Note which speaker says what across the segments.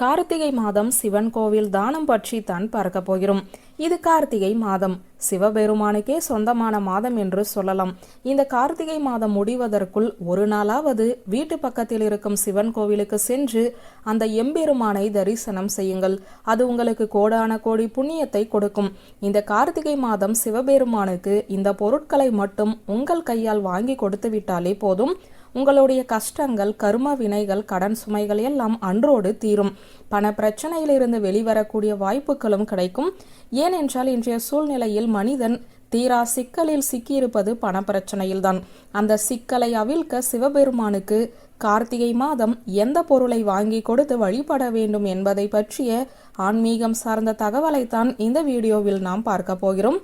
Speaker 1: கார்த்திகை மாதம் சிவன் கோவில் தானம் பற்றி தான் பார்க்க போகிறோம். இது கார்த்திகை மாதம். சிவபெருமானுக்கே சொந்தமான மாதம் என்று சொல்லலாம். இந்த கார்த்திகை மாதம் முடிவதற்குள் ஒரு நாளாவது வீட்டு பக்கத்தில் இருக்கும் சிவன் கோவிலுக்கு சென்று அந்த எம்பெருமானை தரிசனம் செய்யுங்கள். அது உங்களுக்கு கோடான கோடி புண்ணியத்தை கொடுக்கும். இந்த கார்த்திகை மாதம் சிவபெருமானுக்கு இந்த பொருட்களை மட்டும் உங்கள் கையால் வாங்கி கொடுத்து விட்டாலே போதும். உங்களுடைய கஷ்டங்கள் கர்ம வினைகள் கடன் சுமைகள் எல்லாம் அன்றோடு தீரும். பண பிரச்சனையிலிருந்து வெளிவரக்கூடிய வாய்ப்புகளும் கிடைக்கும். ஏனென்றால் இன்றைய சூழ்நிலையில் மனிதன் தீரா சிக்கலில் சிக்கியிருப்பது பண பிரச்சனையில்தான். அந்த சிக்கலை அவிழ்க்க சிவபெருமானுக்கு கார்த்திகை மாதம் எந்த பொருளை வாங்கி கொடுத்து வழிபட வேண்டும் என்பதை பற்றிய ஆன்மீகம் சார்ந்த தகவலைத்தான் இந்த வீடியோவில் நாம் பார்க்க போகிறோம்.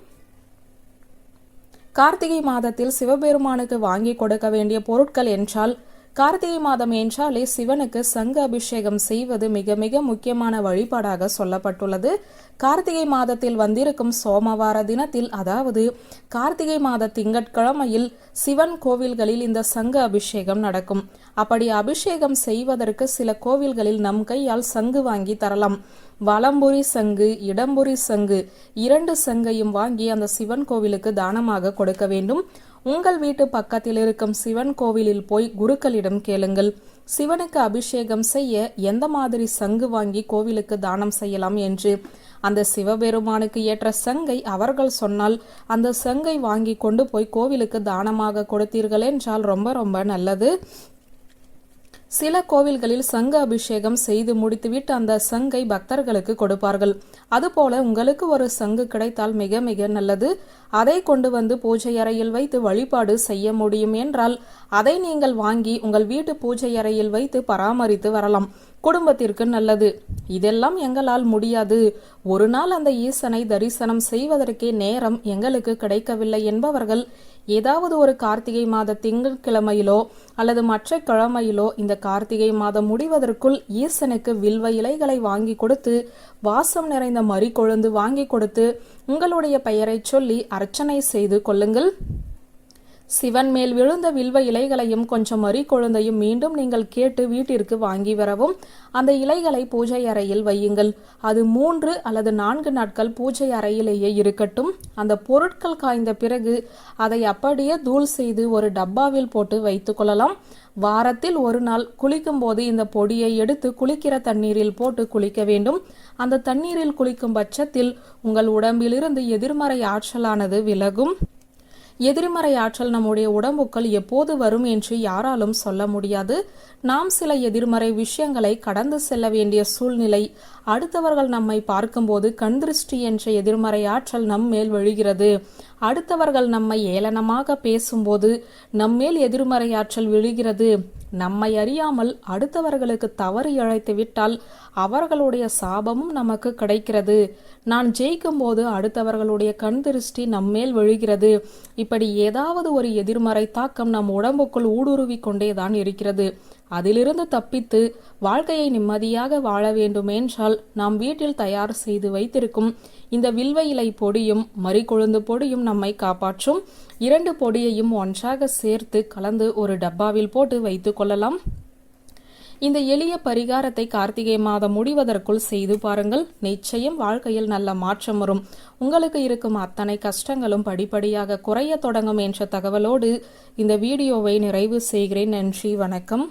Speaker 1: கார்த்திகை மாதத்தில் சிவபெருமானுக்கு வாங்கி கொடுக்க வேண்டிய பொருட்கள் என்றால் கார்த்திகை மாதம் என்றாலே சிவனுக்கு சங்க அபிஷேகம் செய்வது மிக மிக முக்கியமான வழிபாடாக சொல்லப்பட்டுள்ளது. கார்த்திகை மாதத்தில் வந்திருக்கும் சோமவார தினத்தில் அதாவது கார்த்திகை மாத திங்கட்கிழமையில் சிவன் கோவில்களில் இந்த சங்க அபிஷேகம் நடக்கும். அப்படி அபிஷேகம் செய்வதற்கு சில கோவில்களில் நம் கையால் சங்கு வாங்கி தரலாம். வலம்புரி சங்கு இடம்புரி சங்கு இரண்டு சங்கையும் வாங்கி அந்த சிவன் கோவிலுக்கு தானமாக கொடுக்க வேண்டும். உங்கள் வீட்டு பக்கத்தில் இருக்கும் சிவன் கோவிலில் போய் குருக்களிடம் கேளுங்கள். சிவனுக்கு அபிஷேகம் செய்ய எந்த மாதிரி சங்கு வாங்கி கோவிலுக்கு தானம் செய்யலாம் என்று. அந்த சிவபெருமானுக்கு ஏற்ற சங்கை அவர்கள் சொன்னால் அந்த சங்கை வாங்கி கொண்டு போய் கோவிலுக்கு தானமாக கொடுத்தீர்கள் என்றால் ரொம்ப ரொம்ப நல்லது. சில கோவில்களில் சங்க அபிஷேகம் செய்து முடித்துவிட்டு அந்த சங்கை பக்தர்களுக்கு கொடுப்பார்கள். அதுபோல உங்களுக்கு ஒரு சங்கு கிடைத்தால் மிக மிக நல்லது. அதை கொண்டு வந்து பூஜை அறையில் வைத்து வழிபாடு செய்ய முடியும் என்றால் அதை நீங்கள் வாங்கி உங்கள் வீட்டு பூஜை அறையில் வைத்து பராமரித்து வரலாம். குடும்பத்திற்கு நல்லது. இதெல்லாம் எங்களால் முடியாது. ஒரு நாள் அந்த ஈசனை தரிசனம் செய்வதற்கே நேரம் எங்களுக்கு கிடைக்கவில்லை என்பவர்கள் ஏதாவது ஒரு கார்த்திகை மாத திங்கட்கிழமையிலோ அல்லது மற்ற கிழமையிலோ இந்த கார்த்திகை மாதம் முடிவதற்குள் ஈசனுக்கு வில்வ இலைகளை வாங்கி கொடுத்து வாசம் நிறைந்த மறி கொழுந்து வாங்கி கொடுத்து உங்களுடைய பெயரை சொல்லி அர்ச்சனை செய்து கொள்ளுங்கள். சிவன் மேல் விழுந்த வில்வ இலைகளையும் கொஞ்சம் மறி கொழுந்தையும் மீண்டும் நீங்கள் கேட்டு வீட்டிற்கு வாங்கி வரவும் அந்த இலைகளை பூஜை அறையில் வையுங்கள். அது மூன்று அல்லது நான்கு நாட்கள் பூஜை அறையிலேயே இருக்கட்டும். அந்த பொருட்கள் காய்ந்த பிறகு அதை அப்படியே தூள் செய்து ஒரு டப்பாவில் போட்டு வைத்துக் கொள்ளலாம். வாரத்தில் ஒரு நாள் குளிக்கும் போது இந்த பொடியை எடுத்து குளிக்கிற தண்ணீரில் போட்டு குளிக்க வேண்டும். அந்த தண்ணீரில் குளிக்கும் பட்சத்தில் உங்கள் உடம்பிலிருந்து எதிர்மறை ஆற்றலானது விலகும். எதிர்மறை ஆற்றல் நம்முடைய உடம்புக்குள் எப்போது வரும் என்று யாராலும் சொல்ல முடியாது. நாம் சில எதிர்மறை விஷயங்களை கடந்து செல்ல வேண்டிய சூழ்நிலை அடுத்தவர்கள் நம்மை பார்க்கும்போது கண்திருஷ்டி என்ற எதிர்மறை ஆற்றல் நம் மேல் விழுகிறது. அடுத்தவர்கள் நம்மை ஏளனமாக பேசும்போது நம்மேல் எதிர்மறை ஆற்றல் விழுகிறது. நம்மை அறியாமல் அடுத்தவர்களுக்கு தவறு இழைத்து விட்டால் அவர்களுடைய சாபமும் நமக்கு கிடைக்கிறது. நான் ஜெயிக்கும் போது அடுத்தவர்களுடைய கண் திருஷ்டி நம்மேல் விழுகிறது. இப்படி ஏதாவது ஒரு எதிர்மறை தாக்கம் நம் உடம்புக்குள் ஊடுருவி கொண்டேதான் இருக்கிறது. அதிலிருந்து தப்பித்து வாழ்க்கையை நிம்மதியாக வாழ வேண்டுமென்றால் நாம் வீட்டில் தயார் செய்து வைத்திருக்கும் இந்த வில்வ இலை பொடியும் மறிக்கொழுந்து பொடியும் நம்மை காப்பாற்றும் இரண்டு பொடியையும் ஒன்றாக சேர்த்து கலந்து ஒரு டப்பாவில் போட்டு வைத்து கொள்ளலாம். இந்த எளிய பரிகாரத்தை கார்த்திகை மாதம் முடிவதற்குள் செய்து பாருங்கள். நிச்சயம் வாழ்க்கையில் நல்ல மாற்றம் வரும். உங்களுக்கு இருக்கும் அத்தனை கஷ்டங்களும் படிப்படியாக குறைய தொடங்கும் என்ற தகவலோடு இந்த வீடியோவை நிறைவு செய்கிறேன். நன்றி வணக்கம்.